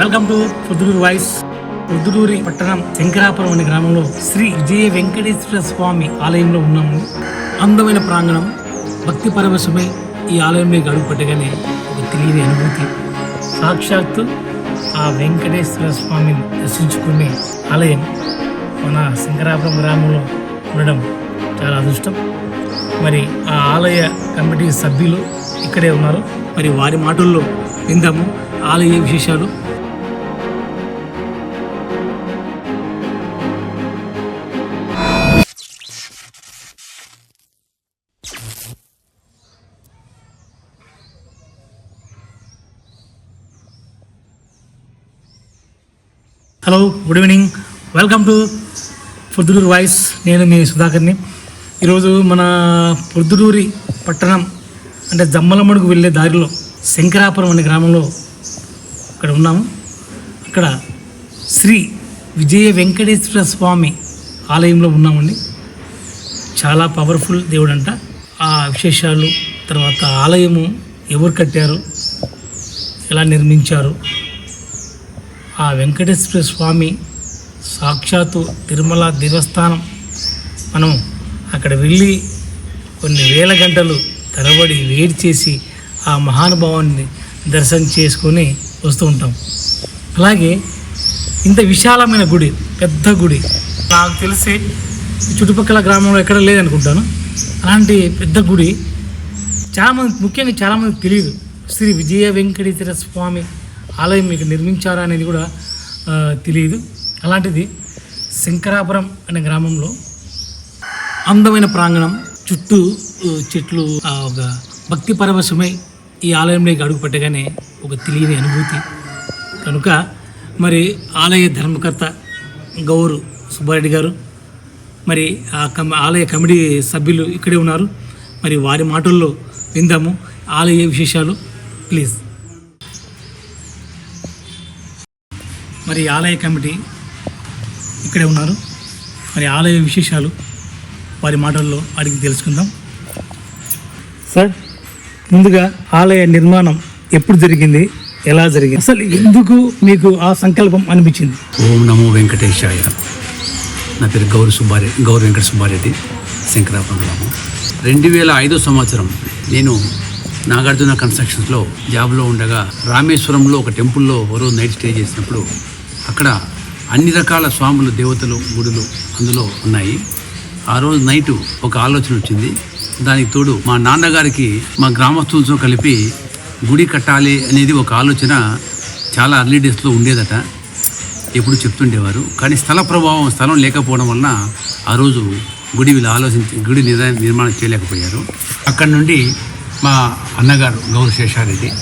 Welcome to Proddatur voice. Podduturi పట్టణం శంకరాపురం అనే గ్రామంలో శ్రీ విజయ వెంకటేశ్వర స్వామి ఆలయంలో ఉన్నాము. అందమైన ప్రాంగణం భక్తి పరవశమై ఈ ఆలయంలోకి అడుగు పెట్టగానే ఒక తెలియని అనుభూతి. సాక్షాత్తు ఆ వెంకటేశ్వర స్వామిని దర్శించుకునే ఆలయం మన శంకరాపురం గ్రామంలో ఉండడం చాలా అదృష్టం. మరి ఆ ఆలయ కమిటీ సభ్యులు ఇక్కడే ఉన్నారు. మరి వారి మాటల్లో విందాము. ఆలయ విశేషాలు. Hello good evening welcome to Proddatur voice నేను మీ సుధాకర్ని. ఈరోజు మన పొద్దుటూరి పట్టణం అంటే జమ్మలమ్మడుకు వెళ్ళే దారిలో శంకరాపురం అనే గ్రామంలో ఇక్కడ ఉన్నాము. అక్కడ శ్రీ విజయ వెంకటేశ్వర స్వామి ఆలయంలో ఉన్నామండి. చాలా పవర్ఫుల్ దేవుడు అంట ఆ విశేషాలు తర్వాత ఆలయము ఎవరు కట్టారు ఎలా నిర్మించారు ఆ వెంకటేశ్వర స్వామి సాక్షాత్తు తిరుమల దేవస్థానం. మనం అక్కడ వెళ్ళి కొన్ని వేల గంటలు తరబడి వేడి చేసి ఆ మహానుభావాన్ని దర్శనం చేసుకొని వస్తూ ఉంటాం. అలాగే ఇంత విశాలమైన గుడి పెద్ద గుడి నాకు తెలిసి చుట్టుపక్కల గ్రామంలో ఎక్కడ లేదనుకుంటాను. అలాంటి పెద్ద గుడి చాలామంది ముఖ్యంగా చాలామంది తెలియదు. శ్రీ విజయ వెంకటేశ్వర స్వామి ఆలయం మీకు నిర్మించారా అనేది కూడా తెలియదు అలాంటిది శంకరాపురం అనే గ్రామంలో అందమైన ప్రాంగణం చుట్టూ చెట్లు ఒక భక్తి పరవశమై ఈ ఆలయంలోకి అడుగు పెట్టగానే ఒక తెలియని అనుభూతి. కనుక మరి ఆలయ ధర్మకర్త గౌరు సుబ్బారెడ్డి గారు మరి ఆ కమ ఆలయ కమిటీ సభ్యులు ఇక్కడే ఉన్నారు. మరి వారి మాటల్లో విందాము. ఆలయ విశేషాలు ప్లీజ్. మరి ఆలయ కమిటీ ఇక్కడే ఉన్నారు. మరి ఆలయ విశేషాలు వారి మాటల్లో అడిగి తెలుసుకుందాం. సార్ ముందుగా ఆలయ నిర్మాణం ఎప్పుడు జరిగింది? ఎలా జరిగింది? అసలు ఎందుకు మీకు ఆ సంకల్పం అనిపించింది? ఓం నమో వెంకటేశాయ. నా పేరు గౌరి సుబ్బారెడ్డి గౌరి వెంకట సుబ్బారెడ్డి శంకరాపురం గ్రామం. రెండు వేల ఐదో సంవత్సరం నేను నాగార్జున కన్స్ట్రక్షన్స్లో జాబ్లో ఉండగా రామేశ్వరంలో ఒక టెంపుల్లో ఓ రోజు నైట్ స్టే చేసినప్పుడు అక్కడ అన్ని రకాల స్వాములు దేవతలు గుడులు అందులో ఉన్నాయి. ఆ రోజు నైటు ఒక ఆలోచన వచ్చింది. దానికి తోడు మా నాన్నగారికి మా గ్రామస్తులతో కలిపి గుడి కట్టాలి అనేది ఒక ఆలోచన చాలా అర్లీ డేస్లో ఉండేదట. ఎప్పుడు చెప్తుండేవారు. కానీ స్థల ప్రభావం స్థలం లేకపోవడం వలన ఆ రోజు గుడి వీళ్ళు ఆలోచించి గుడి నిర్ణ- నిర్మాణం చేయలేకపోయారు. అక్కడి నుండి మా అన్నగారు గౌరవ శేషారెడ్డి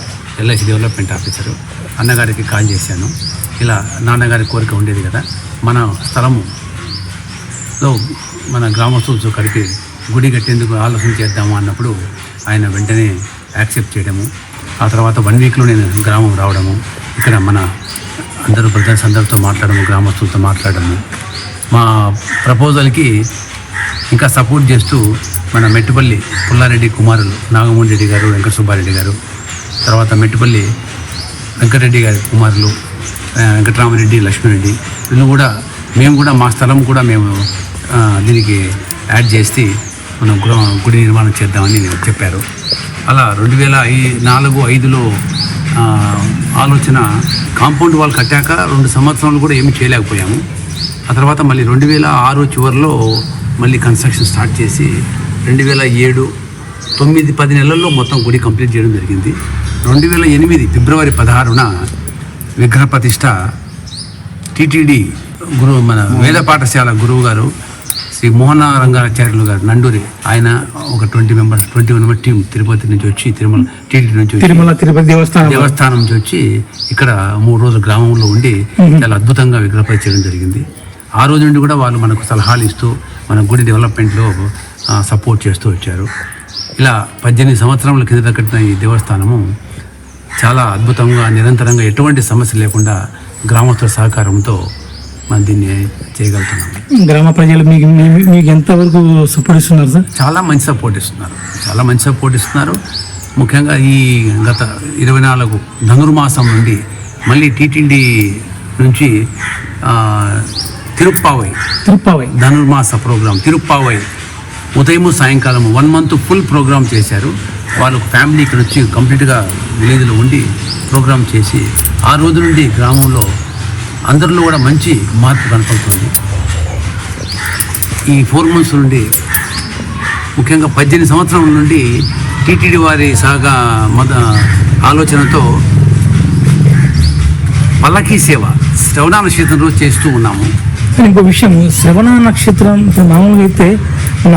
ఎల్ఐసి డెవలప్మెంట్ ఆఫీసరు అన్నగారికి కాల్ చేశాను. ఇలా నాన్నగారి కోరిక ఉండేది కదా? మన స్థలములో మన గ్రామస్తులతో కలిపి గుడి కట్టేందుకు ఆలోచన చేద్దాము అన్నప్పుడు ఆయన వెంటనే యాక్సెప్ట్ చేయడము. ఆ తర్వాత వన్ వీక్లో నేను గ్రామం రావడము. ఇక్కడ మన అందరూ బ్రదర్స్ అందరితో మాట్లాడము గ్రామస్తులతో మాట్లాడము. మా ప్రపోజల్కి ఇంకా సపోర్ట్ చేస్తూ మన మెట్టుపల్లి పుల్లారెడ్డి కుమారులు నాగమోహన్ రెడ్డి గారు వెంకట సుబ్బారెడ్డి గారు తర్వాత మెట్టుపల్లి వెంకటరెడ్డి గారి కుమారులు వెంకటరామరెడ్డి లక్ష్మీరెడ్డి వీళ్ళు కూడా మేము కూడా మా స్థలం కూడా మేము దీనికి యాడ్ చేసి మనం గృహ- గుడి నిర్మాణం చేద్దామని చెప్పారు. అలా రెండు వేల ఐ నాలుగు ఐదులో ఆలోచన కాంపౌండ్ వాల్ కట్టాక రెండు సంవత్సరాలు కూడా ఏమి చేయలేకపోయాము. ఆ తర్వాత మళ్ళీ రెండు వేల ఆరు చివరిలో మళ్ళీ కన్స్ట్రక్షన్ స్టార్ట్ చేసి రెండు వేల ఏడు తొమ్మిది పది నెలల్లో మొత్తం గుడి కంప్లీట్ చేయడం జరిగింది. రెండు వేల ఎనిమిది ఫిబ్రవరి పదహారున విగ్రహ ప్రతిష్ట టీటీడీ గురువు మన వేద పాఠశాల గురువు గారు శ్రీ మోహన రంగాచార్యులు గారు నండూరి. ఆయన ఒక twenty members twenty one member team Tirupati నుంచి వచ్చి తిరుమల టీటీడీ నుంచి తిరుమల తిరుపతి దేవస్థానం. దేవస్థానం నుంచి వచ్చి ఇక్కడ మూడు రోజులు గ్రామంలో ఉండి చాలా అద్భుతంగా విగ్రహపై చేయడం జరిగింది. ఆ రోజు నుండి కూడా వాళ్ళు మనకు సలహాలు ఇస్తూ మన గుడి డెవలప్మెంట్లో సపోర్ట్ చేస్తూ వచ్చారు. ఇలా పద్దెనిమిది సంవత్సరాల కిందట కట్టిన ఈ దేవస్థానము చాలా అద్భుతంగా నిరంతరంగా ఎటువంటి సమస్య లేకుండా గ్రామస్తుల సహకారంతో మనం దీన్ని చేయగలుగుతున్నాం. గ్రామ ప్రజలు మీకు మీకు ఎంతవరకు సపోర్ట్ ఇస్తున్నారు సార్? చాలా మంచి సపోర్ట్ ఇస్తున్నారు. చాలా మంచి సపోర్ట్ ఇస్తున్నారు. ముఖ్యంగా ఈ గత ఇరవై నాలుగు ధనుర్మాసం నుండి మళ్ళీ టీటీడీ నుంచి తిరుప్పావై తిరుప్పావై. ధనుర్మాస ప్రోగ్రాం తిరుప్పావై ఉదయం సాయంకాలం వన్ మంత్ ఫుల్ ప్రోగ్రామ్ చేశారు. వాళ్ళు ఫ్యామిలీ ఇక్కడ వచ్చి కంప్లీట్గా విలేజ్లో ఉండి ప్రోగ్రామ్ చేసి ఆ రోజు నుండి గ్రామంలో అందరిలో కూడా మంచి మార్పు కనపడుతుంది. ఈ ఫోర్ మంత్స్ నుండి ముఖ్యంగా పద్దెనిమిది సంవత్సరం నుండి టీటీడీ వారి సహగా మద ఆలోచనతో పల్లకీ సేవ శ్రవణ నక్షత్రం రోజు చేస్తూ ఉన్నాము. ఇంకో విషయం శ్రవణ నక్షత్రం మామూలుగా అయితే మన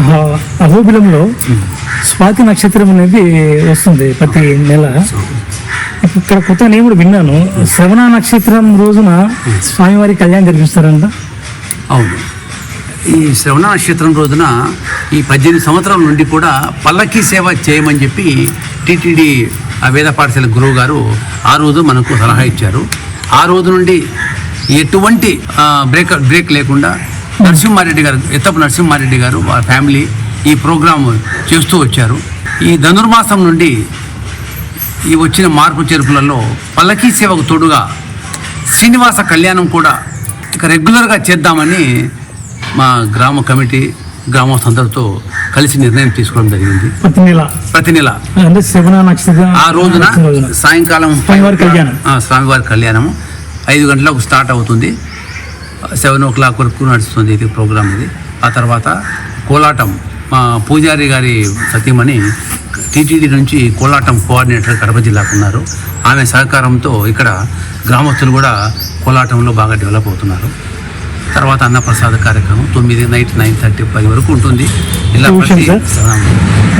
అహోబిలంలో స్వాతి నక్షత్రం అనేది వస్తుంది ప్రతి నెల. ఇక్కడ కొత్త నేను కూడా విన్నాను. శ్రవణ నక్షత్రం రోజున స్వామివారి కళ్యాణం జరిపిస్తారంట. అవును. ఈ శ్రవణ నక్షత్రం రోజున ఈ పద్దెనిమిది సంవత్సరాల నుండి కూడా పల్లకీ సేవ చేయమని చెప్పి టీటీడీ వేద పాఠశాల గురువు గారు ఆ రోజు మనకు సలహా ఇచ్చారు. ఆ రోజు నుండి ఎటువంటి బ్రేక్ బ్రేక్ లేకుండా నరసింహారెడ్డి గారు ఎత్తపు నరసింహారెడ్డి గారు వారి ఫ్యామిలీ ఈ ప్రోగ్రాం చేస్తూ వచ్చారు. ఈ ధనుర్మాసం నుండి ఈ వచ్చిన మార్పు చేర్పులలో పల్లకీ సేవకు తోడుగా శ్రీనివాస కళ్యాణం కూడా ఇక రెగ్యులర్గా చేద్దామని మా గ్రామ కమిటీ గ్రామస్తులందరితో కలిసి నిర్ణయం తీసుకోవడం జరిగింది. ప్రతి నెల. ప్రతి నెల. ఆ రోజున సాయంకాలం స్వామివారి కళ్యాణం. ఐదు గంటలకు స్టార్ట్ అవుతుంది. సెవెన్ ఓ క్లాక్ వరకు నడుస్తుంది ఇది ప్రోగ్రామ్ ఇది. ఆ తర్వాత కోలాటం. మా పూజారి గారి సతీమణి టీటీడీ నుంచి కోలాటం కోఆర్డినేటర్ కడప జిల్లాకు ఉన్నారు. ఆమె సహకారంతో ఇక్కడ గ్రామస్తులు కూడా కోలాటంలో బాగా డెవలప్ అవుతున్నారు. తర్వాత అన్నప్రసాద కార్యక్రమం తొమ్మిది నైట్ నైన్ థర్టీ పది వరకు ఉంటుంది. ఇలా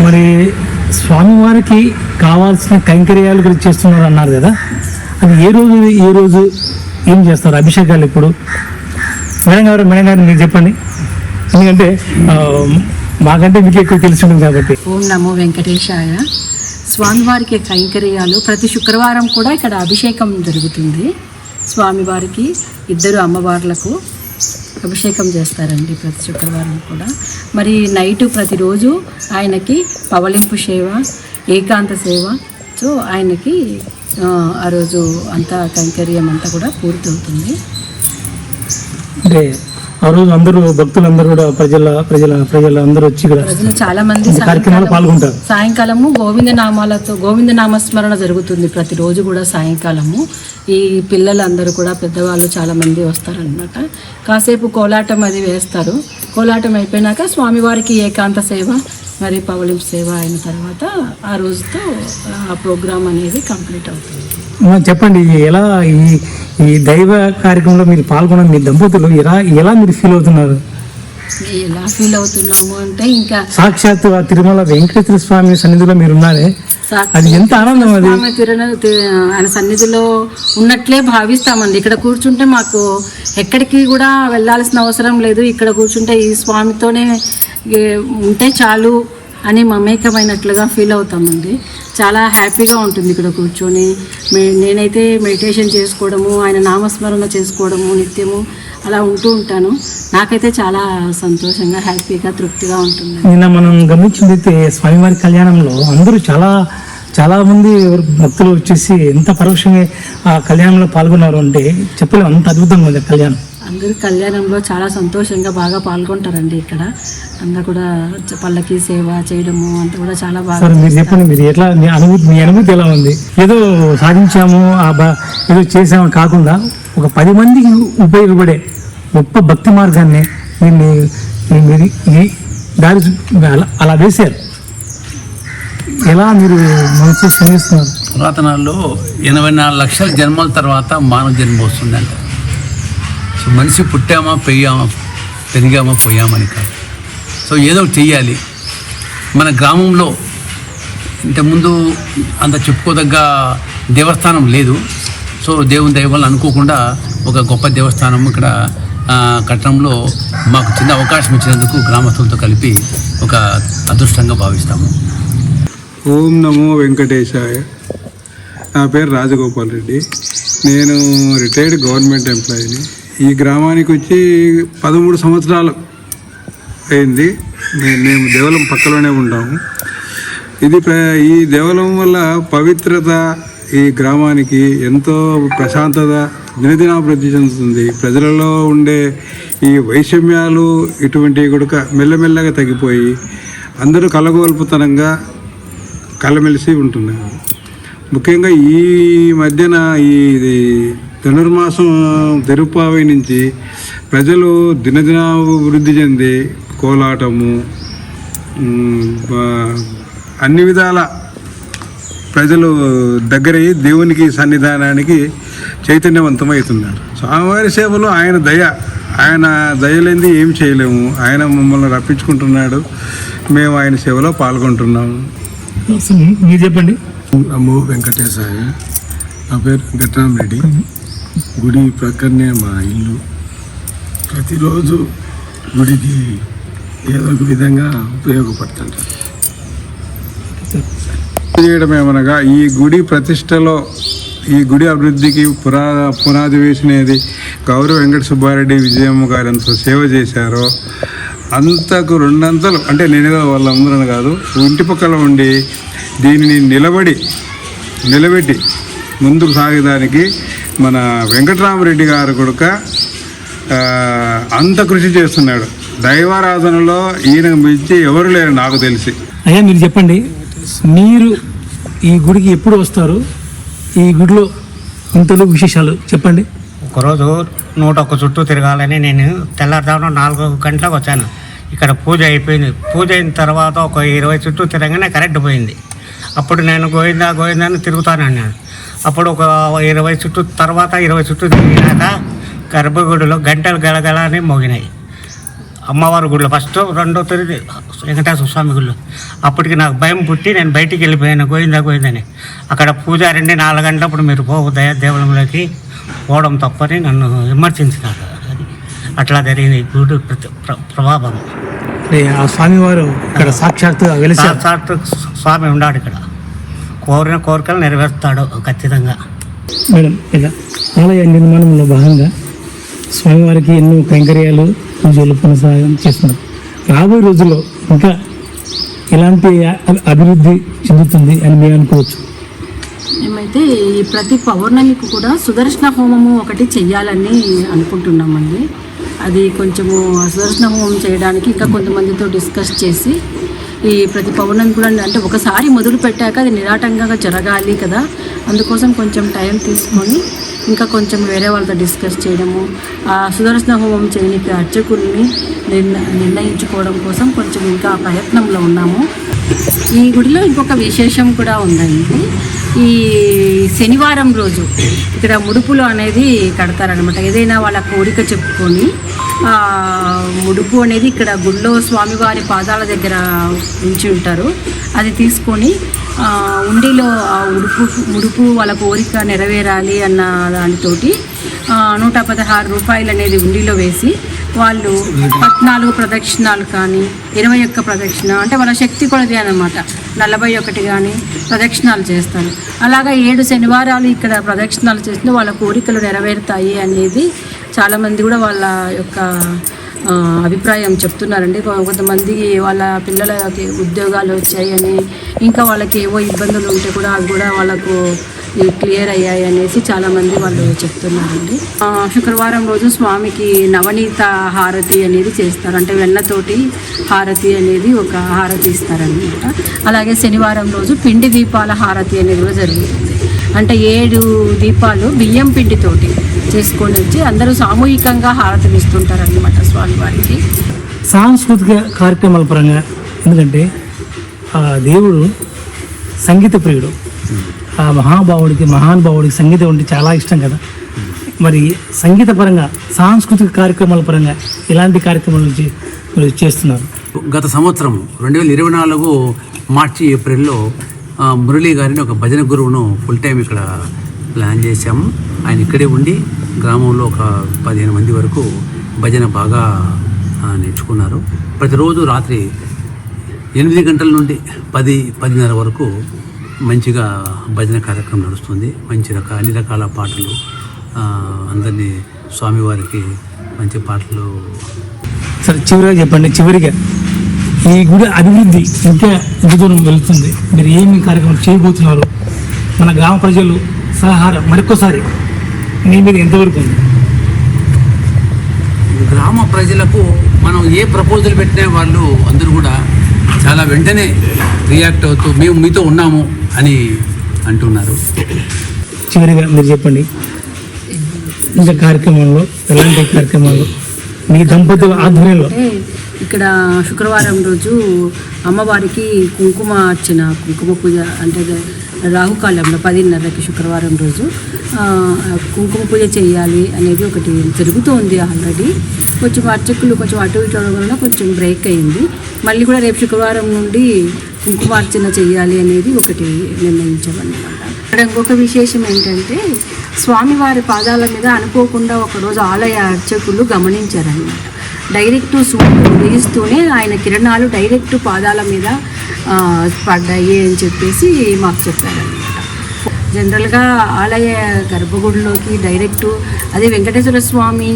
మరి స్వామివారికి కావాల్సిన కైంకర్యాలు గురించి చేస్తున్నారు అన్నారు కదా. అది ఏ రోజు ఏ రోజు ఏం చేస్తారు? అభిషేకాలు ఇప్పుడు మేడం గారు మేడం గారు మీరు చెప్పండి. ఎందుకంటే మాకంటే మీకు ఎక్కువ తెలిసి కాబట్టి. ఓం నమో వెంకటేశాయ. స్వామివారికి కైంకర్యాలు. ప్రతి శుక్రవారం కూడా ఇక్కడ అభిషేకం జరుగుతుంది. స్వామివారికి ఇద్దరు అమ్మవార్లకు అభిషేకం చేస్తారండి ప్రతి శుక్రవారం కూడా. మరి నైట్ ప్రతిరోజు ఆయనకి పవలింపు సేవ ఏకాంత సేవ. సో ఆయనకి ఆ, ఆ రోజు అంతా కైంకర్యం అంతా కూడా పూర్తవుతుంది. అంటే ఆ రోజు అందరూ భక్తులందరూ కూడా ప్రజల ప్రజల ప్రజల అందరూ వచ్చి ఇక్కడ ప్రజలు చాలా మంది కార్యక్రమంలో పాల్గొంటారు. సాయంకాలము గోవింద నామాలతో గోవింద నామస్మరణ జరుగుతుంది ప్రతిరోజు కూడా సాయంకాలము. ఈ పిల్లలందరూ కూడా పెద్దవాళ్ళు చాలా మంది వస్తారనమాట కాసేపు కోలాటం అది వేస్తారు. కోలాటం అయిపోయినాక స్వామివారికి ఏకాంత సేవ మరి పవలింపు సేవ అయిన తర్వాత ఆ రోజుతో ఆ ప్రోగ్రామ్ అనేది కంప్లీట్ అవుతుంది. చెప్పండి ఎలా ఈ ఈ దైవ కార్యక్రమంలో మీరు పాల్గొన్న మీ దంపతులు ఎలా ఎలా మీరు ఫీల్ అవుతున్నారు? ఎలా ఫీల్ అవుతున్నాము అంటే ఇంకా సాక్షాత్తు ఆ తిరుమల వెంకటేశ్వర స్వామి సన్నిధిలో మీరు ఉన్నారే. అది ఎంత ఆనందం అది. ఆయన సన్నిధిలో ఉన్నట్లే భావిస్తామండి. ఇక్కడ కూర్చుంటే మాకు ఎక్కడికి కూడా వెళ్ళాల్సిన అవసరం లేదు. ఇక్కడ కూర్చుంటే ఈ స్వామితోనే ఉంటే చాలు. అని మమేకమైనట్లుగా ఫీల్ అవుతామండి. చాలా హ్యాపీగా ఉంటుంది ఇక్కడ కూర్చొని. మే నేనైతే మెడిటేషన్ చేసుకోవడము ఆయన నామస్మరణ చేసుకోవడము నిత్యము అలా ఉంటూ ఉంటాను. నాకైతే చాలా సంతోషంగా హ్యాపీగా తృప్తిగా ఉంటుంది. నిన్న మనం గమనించింది స్వామివారి కళ్యాణంలో అందరూ చాలా చాలా మంది భక్తులు వచ్చేసి ఎంత పరోక్షంగా ఆ కళ్యాణంలో పాల్గొన్నారు అంటే చెప్పలేము. అంత అద్భుతంగా ఉంది కళ్యాణం. అందరూ కళ్యాణంలో చాలా సంతోషంగా బాగా పాల్గొంటారండి ఇక్కడ. అందరూ కూడా పల్లకి సేవ చేయడము అంతా కూడా చాలా బాగా సార్ మీరు చెప్పండి మీరు ఎట్లా మీ అనుభూతి మీ అనుభూతి ఎలా ఉంది? ఏదో సాధించాము ఆ బ ఏదో చేసాము కాకుండా ఒక పది మందికి ఉపయోగపడే గొప్ప భక్తి మార్గాన్ని మీరు ఈ దారి అలా వేశారు. ఎలా మీరు మనసు శ్రమిస్తున్నారు? పురాతనాల్లో ఎనభై నాలుగు లక్షల జన్మల తర్వాత మానవ జన్మ వస్తుందంట. సో మనిషి పుట్టామా పెయ్యామా పెరిగామా పోయామని కాదు. సో ఏదో ఒకటి చెయ్యాలి. మన గ్రామంలో ఇంతకుముందు అంత చెప్పుకోదగ్గ దేవస్థానం లేదు. సో దేవుని దయ వల్ల అనుకోకుండా ఒక గొప్ప దేవస్థానం ఇక్కడ కట్టడంలో మాకు చిన్న అవకాశం ఇచ్చినందుకు గ్రామస్తులతో కలిపి ఒక అదృష్టంగా భావిస్తాము. ఓం నమో వెంకటేశాయ. నా పేరు రాజగోపాల్ రెడ్డి. నేను రిటైర్డ్ గవర్నమెంట్ ఎంప్లాయీని. ఈ గ్రామానికి వచ్చి పదమూడు సంవత్సరాలు అయింది. మేము దేవలం పక్కలోనే ఉంటాము. ఇది ప్ర- ఈ దేవలం వల్ల పవిత్రత ఈ గ్రామానికి ఎంతో ప్రశాంతత దినదినాభివృద్ధి చెందుతుంది. ప్రజలలో ఉండే ఈ వైషమ్యాలు ఇటువంటివి కూడా మెల్లమెల్లగా తగ్గిపోయి అందరూ కలగోల్పుతనంగా కలమెలిసి ఉంటున్నారు. ముఖ్యంగా ఈ మధ్యన ఈ ఇది ధనుర్మాసం తెరుపావి నుంచి ప్రజలు దినదినాభివృద్ధి చెంది కోలాటము అన్ని విధాల ప్రజలు దగ్గరయ్యి దేవునికి సన్నిధానానికి చైతన్యవంతమవుతున్నారు. స్వామివారి సేవలో ఆయన దయ ఆయన దయలేంది ఏం చేయలేము. ఆయన మమ్మల్ని రప్పించుకుంటున్నాడు. మేము ఆయన సేవలో పాల్గొంటున్నాము. మీరు చెప్పండి. నమో వెంకటేశాయ. నా పేరు వెంకటరామరెడ్డి గుడి ప్రక్కనే మా ఇల్లు. ప్రతిరోజు గుడికి ఏదో ఒక విధంగా ఉపయోగపడుతుంటారు చేయడం ఏమనగా ఈ గుడి ప్రతిష్టలో ఈ గుడి అభివృద్ధికి పురా పునాది వేసినది గౌరవ వెంకట సుబ్బారెడ్డి విజయమ్మ గారు ఎంత సేవ చేశారో. అంతకు రెండంతలు అంటే నేనేదో వాళ్ళందరూ కాదు ఇంటి పక్కన ఉండి దీనిని నిలబడి నిలబెట్టి ముందుకు సాగడానికి మన వెంకటరామరెడ్డి గారు కొడుక అంత కృషి చేస్తున్నాడు. దైవారాధనలో ఈయన మించి ఎవరు లేరు నాకు తెలిసి. అయ్యా మీరు చెప్పండి. మీరు ఈ గుడికి ఎప్పుడు వస్తారు? ఈ గుడిలో ఇంతలో విశేషాలు చెప్పండి. ఒకరోజు నూట ఒక్క చుట్టూ తిరగాలని నేను తెల్లారుజామున నాలుగు గంటలకు వచ్చాను. ఇక్కడ పూజ అయిపోయింది. పూజ అయిన తర్వాత ఒక ఇరవై చుట్టూ తిరగగానే కరెంట్ పోయింది. అప్పుడు నేను గోవిందా గోవిందా అని తిరుగుతాను అన్నాను అప్పుడు ఒక ఇరవై చుట్టూ తర్వాత ఇరవై చుట్టూ తిరిగినాక గర్భగుడిలో గంటలు గలగల అని మోగినాయి. అమ్మవారి గుడిలో ఫస్ట్ రెండో తొమ్మిది వెంకటేశ్వర స్వామి గుడిలో. అప్పటికి నాకు భయం పుట్టి నేను బయటికి వెళ్ళిపోయాను గోవిందా గోవిందని. అక్కడ పూజారండి నాలుగు గంటలప్పుడు మీరు పోవుదయ దేవులంలోకి పోవడం తప్పని నన్ను విమర్శించినారు. అది అట్లా జరిగింది గుడి ప్రభావం. ఆ స్వామివారు ఇక్కడ సాక్షాత్ స్వామి ఉన్నాడు ఇక్కడ. కోరిన కోరికలు నెరవేరుస్తాడు ఖచ్చితంగా. మేడం ఇక ఆలయ నిర్మాణంలో భాగంగా స్వామివారికి ఎన్నో కైంకర్యాలు పూజలు కొనసాగం చేస్తున్నారు. రాబోయే రోజుల్లో ఇంకా ఎలాంటి అభివృద్ధి చెందుతుంది అని మేము అనుకోవచ్చు? మేమైతే ఈ ప్రతి పౌర్ణమికి కూడా సుదర్శన హోమము ఒకటి చెయ్యాలని అనుకుంటున్నామండి. అది కొంచెము సుదర్శన హోమం చేయడానికి ఇంకా కొంతమందితో డిస్కస్ చేసి ఈ ప్రతి పౌర్ణమి కూడా అంటే ఒకసారి మొదలు పెట్టాక అది నిరాటంకంగా జరగాలి కదా. అందుకోసం కొంచెం టైం తీసుకొని ఇంకా కొంచెం వేరే వాళ్ళతో డిస్కస్ చేయడము ఆ సుదర్శన హోమం చేయడానికి అర్చకుల్ని నిర్ణయించుకోవడం కోసం కొంచెం ఇంకా ప్రయత్నంలో ఉన్నాము. ఈ గుడిలో ఇంకొక విశేషం కూడా ఉందండి. ఈ శనివారం రోజు ఇక్కడ ముడుపులు అనేది కడతారనమాట ఏదైనా వాళ్ళ కోరిక చెప్పుకొని ముడుపు అనేది ఇక్కడ గుళ్ళో స్వామివారి పాదాల దగ్గర ఉంచి ఉంటారు. అది తీసుకొని ఉండిలో ఆ ఉడుపు ఉడుపు వాళ్ళ కోరిక నెరవేరాలి అన్న దానితోటి నూట పదహారు రూపాయలు అనేది ఉండిలో వేసి వాళ్ళు పద్నాలుగు ప్రదక్షిణాలు కానీ ఇరవై ఒక్క ప్రదక్షిణ అంటే వాళ్ళ శక్తి కొలది అనమాట నలభై ఒకటి కానీ ప్రదక్షిణాలు చేస్తారు. అలాగా ఏడు శనివారాలు ఇక్కడ ప్రదక్షిణాలు చేస్తే వాళ్ళ కోరికలు నెరవేరుతాయి అనేది చాలామంది కూడా వాళ్ళ యొక్క అభిప్రాయం చెప్తున్నారండి. కొ- కొంతమంది వాళ్ళ పిల్లలకి ఉద్యోగాలు వచ్చాయని ఇంకా వాళ్ళకి ఏవో ఇబ్బందులు ఉంటే కూడా అవి కూడా వాళ్ళకు క్లియర్ అయ్యాయి అనేసి చాలామంది వాళ్ళు చెప్తున్నారండి. శుక్రవారం రోజు స్వామికి నవనీత హారతి అనేది చేస్తారు. అంటే వెన్నతోటి హారతి అనేది ఒక హారతి ఇస్తారనమాట అలాగే శనివారం రోజు పిండి దీపాల హారతి అనేది కూడా జరుగుతుంది. అంటే ఏడు దీపాలు బియ్యం పిండితోటి చేసుకొని వచ్చి అందరూ సామూహికంగా హారతిని ఇస్తుంటారు అనమాట స్వామివారికి. సాంస్కృతిక కార్యక్రమాల పరంగా ఎందుకంటే ఆ దేవుడు సంగీత ప్రియుడు. ఆ మహాభావుడికి మహానుభావుడికి సంగీతం అంటే చాలా ఇష్టం కదా. మరి సంగీత పరంగా సాంస్కృతిక కార్యక్రమాల పరంగా ఎలాంటి కార్యక్రమాలు చేస్తున్నారు. గత సంవత్సరం రెండు వేల ఇరవై నాలుగు మార్చి ఏప్రిల్లో మురళీ గారిని ఒక భజన గురువును ఫుల్ టైం ఇక్కడ ప్లాన్ చేశాము. ఆయన ఇక్కడే ఉండి గ్రామంలో ఒక పదిహేను మంది వరకు భజన బాగా నేర్చుకున్నారు. ప్రతిరోజు రాత్రి ఎనిమిది గంటల నుండి పది పదిన్నర వరకు మంచిగా భజన కార్యక్రమం నడుస్తుంది. మంచి రకాల అన్ని రకాల పాటలు అందరినీ స్వామివారికి మంచి పాటలు సరే చివరిగా చెప్పండి చివరిగా. ఈ గుడి అభివృద్ధి ఇంకా ఎంత దూరం వెళ్తుంది. మీరు ఏమి కార్యక్రమం చేయబోతున్నారు? మన గ్రామ ప్రజలు సహకారం మరొకసారి మీ మీద ఎంతవరకు ఉంది? గ్రామ ప్రజలకు మనం ఏ ప్రపోజల్ పెట్టినా వాళ్ళు అందరూ కూడా చాలా వెంటనే రియాక్ట్ అవుతూ మేము మీతో ఉన్నాము అని అంటున్నారు. చివరిగా మీరు చెప్పండి. ఇంకా కార్యక్రమంలో ఎలాంటి కార్యక్రమాలు? మీ దంపతుల ఆధ్వర్యంలో ఇక్కడ శుక్రవారం రోజు అమ్మవారికి కుంకుమ అర్చన కుంకుమ పూజ అంటే రాహుకాలంలో పదిన్నరకి శుక్రవారం రోజు. కుంకుమ పూజ చేయాలి అనేది ఒకటి జరుగుతోంది ఆల్రెడీ. కొంచెం అర్చకులు కొంచెం అటు ఇటు వల్ల కొంచెం బ్రేక్ అయింది. మళ్ళీ కూడా రేపు శుక్రవారం నుండి కుంకుమార్చన చేయాలి అనేది ఒకటి నిర్ణయించామన్నమాట ఇక్కడ ఇంకొక విశేషం ఏంటంటే స్వామివారి పాదాల మీద అనుకోకుండా ఒకరోజు ఆలయ అర్చకులు గమనించారనమాట డైరెక్ట్ సూర్యుడు ఉదయిస్తూనే ఆయన కిరణాలు డైరెక్ట్ పాదాల మీద పడ్డాయి అని చెప్పేసి మాకు చెప్పారనమాట జనరల్గా ఆలయ గర్భగుడిలోకి డైరెక్ట్ అదే వెంకటేశ్వర స్వామి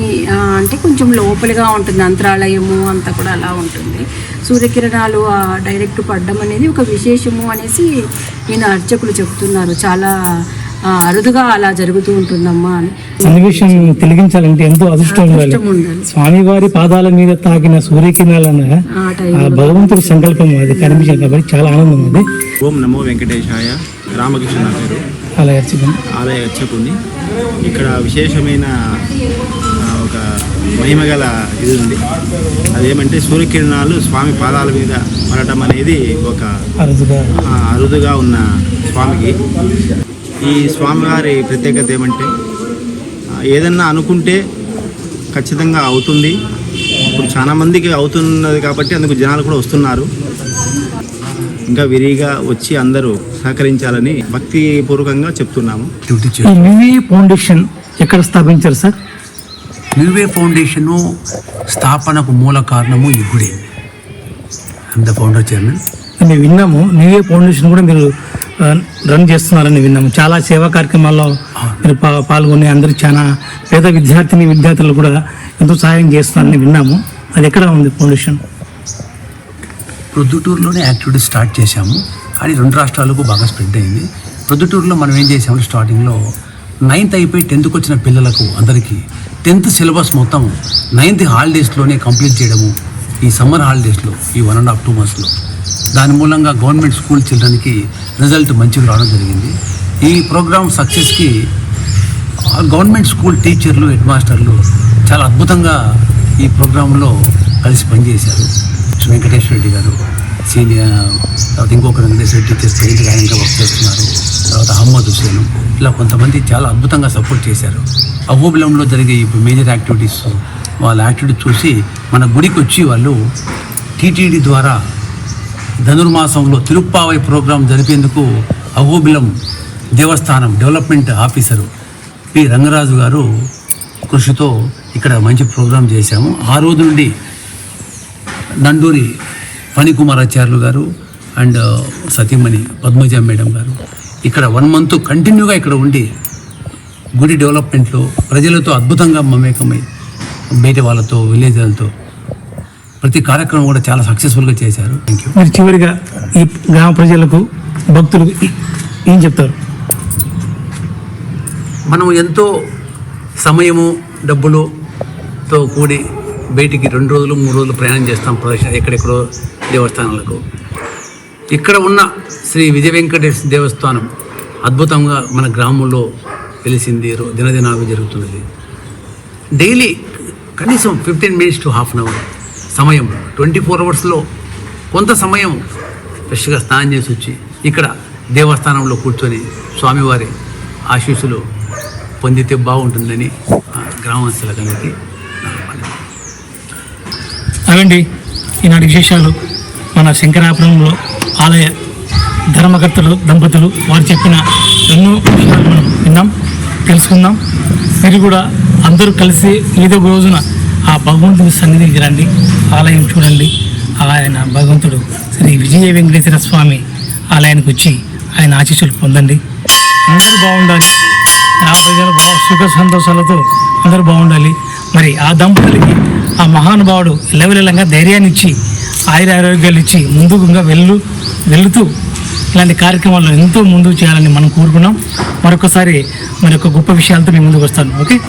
అంటే కొంచెం లోపలిగా ఉంటుంది అంతరాలయము అంతా కూడా అలా ఉంటుంది. సూర్యకిరణాలు ఆ డైరెక్ట్ పడ్డం అనేది ఒక విశేషము అనేసి ఈయన అర్చకులు చెప్తున్నారు. చాలా అరుదుగా అలా జరుగుతూ ఉంటుందమ్మా అని. సన్నివేశం తెలిగించాలంటే ఎంతో అదృష్టం ఉండాలి. స్వామివారి పాదాల మీద తాకిన సూర్యకిరణాలన్న భగవంతుడి సంకల్పం అది కనిపించింది కాబట్టి చాలా ఆనందం అది. ఓం నమో వెంకటేశాయ రామకృష్ణ నా పేరు. అలా అర్చకుని. ఆలయ అర్చకుని. ఇక్కడ విశేషమైన ఒక మహిమగల ఇది ఉంది. అదేమంటే సూర్యకిరణాలు స్వామి పాదాల మీద పడటం అనేది ఒక అరుదుగా. ఆ, అరుదుగా ఉన్న స్వామికి. ఈ స్వామివారి ప్రత్యేకత ఏమంటే ఏదన్నా అనుకుంటే ఖచ్చితంగా అవుతుంది. ఇప్పుడు చాలా మందికి అవుతున్నది కాబట్టి అందుకు జనాలు కూడా వస్తున్నారు. ఇంకా విరిగా వచ్చి అందరూ సహకరించాలని భక్తిపూర్వకంగా చెప్తున్నాము. డ్యూటీ ఈ నివి ఫౌండేషన్ ఎక్కడ స్థాపించారు సార్? న్యూవే ఫౌండేషను స్థాపనకు మూల కారణము ఐమ్ ద ఫౌండర్ చైర్మన్ మేము విన్నాము నివే ఫౌండేషన్ కూడా మీరు రన్ చేస్తున్నారని విన్నాము. చాలా సేవా కార్యక్రమాల్లో మీరు పాల్గొని అందరికి చాలా పేద విద్యార్థిని విద్యార్థులు కూడా ఎంతో సహాయం చేస్తున్నారని విన్నాము. అది ఎక్కడ ఉంది పొల్యూషన్ ప్రొద్దుటూరులోనే యాక్టివిటీ స్టార్ట్ చేశాము. కానీ రెండు రాష్ట్రాలకు బాగా స్ప్రెడ్ అయింది. ప్రొద్దుటూరులో మనం ఏం చేసాము స్టార్టింగ్లో నైన్త్ అయిపోయి టెన్త్కి వచ్చిన పిల్లలకు అందరికీ టెన్త్ సిలబస్ మొత్తం నైన్త్ హాలిడేస్లోనే కంప్లీట్ చేయడము ఈ సమ్మర్ హాలిడేస్లో ఈ వన్ అండ్ హాఫ్ టూ మంత్స్లో. దాని మూలంగా గవర్నమెంట్ స్కూల్ చిల్డ్రన్కి రిజల్ట్ మంచిగా రావడం జరిగింది. ఈ ప్రోగ్రామ్ సక్సెస్కి గవర్నమెంట్ స్కూల్ టీచర్లు హెడ్ మాస్టర్లు చాలా అద్భుతంగా ఈ ప్రోగ్రాంలో కలిసి పనిచేశారు. శ్రీ వెంకటేశ్వర రెడ్డి గారు సీనియర్ తర్వాత ఇంకొక వెంకటేశ్వర రెడ్డి టీచర్స్ గాయంగా వర్క్ చేస్తున్నారు. తర్వాత అహ్మద్ హుసేను ఇలా కొంతమంది చాలా అద్భుతంగా సపోర్ట్ చేశారు. అహోబిలంలో జరిగే ఇప్పుడు మేజర్ యాక్టివిటీస్ వాళ్ళ యాక్టివిటీ చూసి మన గుడికి వచ్చి వాళ్ళు టీటీడీ ద్వారా ధనుర్మాసంలో తిరుప్పావై ప్రోగ్రాం జరిపేందుకు అహోబిలం దేవస్థానం డెవలప్మెంట్ ఆఫీసరు పి. రంగరాజు గారు కృషితో ఇక్కడ మంచి ప్రోగ్రాం చేశాము. ఆ రోజు నుండి నండూరి ఫణికుమారాచార్యులు గారు అండ్ సతీమణి పద్మజ మేడం గారు ఇక్కడ వన్ మంత్ కంటిన్యూగా ఇక్కడ ఉండి గుడి డెవలప్మెంట్లో ప్రజలతో అద్భుతంగా మమేకమై బయట వాళ్ళతో విలేజ్లతో ప్రతి కార్యక్రమం కూడా చాలా సక్సెస్ఫుల్గా చేశారు. మీరు చివరిగా ఈ గ్రామ ప్రజలకు భక్తులకు ఏం చెప్తారు? మనం ఎంతో సమయము డబ్బులుతో కూడి బయటికి రెండు రోజులు మూడు రోజులు ప్రయాణం చేస్తాం ప్రదర్శన ఎక్కడెక్కడో దేవస్థానాలకు. ఇక్కడ ఉన్న శ్రీ విజయ వెంకటేశ్ దేవస్థానం అద్భుతంగా మన గ్రామంలో వెలిసింది దినదినాభి జరుగుతున్నది. డైలీ కనీసం fifteen minutes to half an hour సమయం. ట్వంటీ ఫోర్ అవర్స్లో కొంత సమయం ఫ్రెష్గా స్నానం చేసి వచ్చి ఇక్కడ దేవస్థానంలో కూర్చొని స్వామివారి ఆశీస్సులు పొందితే బాగుంటుందని ఆ, గ్రామస్తులకనేది అవండి ఈనాటి విశేషాలు. మన శంకరాపురంలో ఆలయ ధర్మకర్తలు దంపతులు వారు చెప్పిన ఎన్నో విషయాలు మనం విన్నాం తెలుసుకుందాం మీరు కూడా అందరూ కలిసి ఏదో రోజున ఆ భగవంతుని సన్నిధికి రండి ఆలయం చూడండి. ఆయన భగవంతుడు శ్రీ విజయ వెంకటేశ్వర స్వామి ఆలయానికి వచ్చి ఆయన ఆశీస్సులు పొందండి. అందరూ బాగుండాలి. గ్రామ ప్రజలు బాగా సుఖ సంతోషాలతో అందరూ బాగుండాలి. మరి ఆ దంపతులకి ఆ మహానుభావుడు ఇలవిలంగా ధైర్యాన్ని ఇచ్చి ఆయుర ఆరోగ్యాలు ఇచ్చి ముందుగా వెళ్ళు వెళుతూ ఇలాంటి కార్యక్రమాల్లో ఎంతో ముందుకు చేయాలని మనం కోరుకున్నాం. మరొకసారి మరి యొక్క గొప్ప విషయాలతో మేము ముందుకు వస్తాను. ఓకే?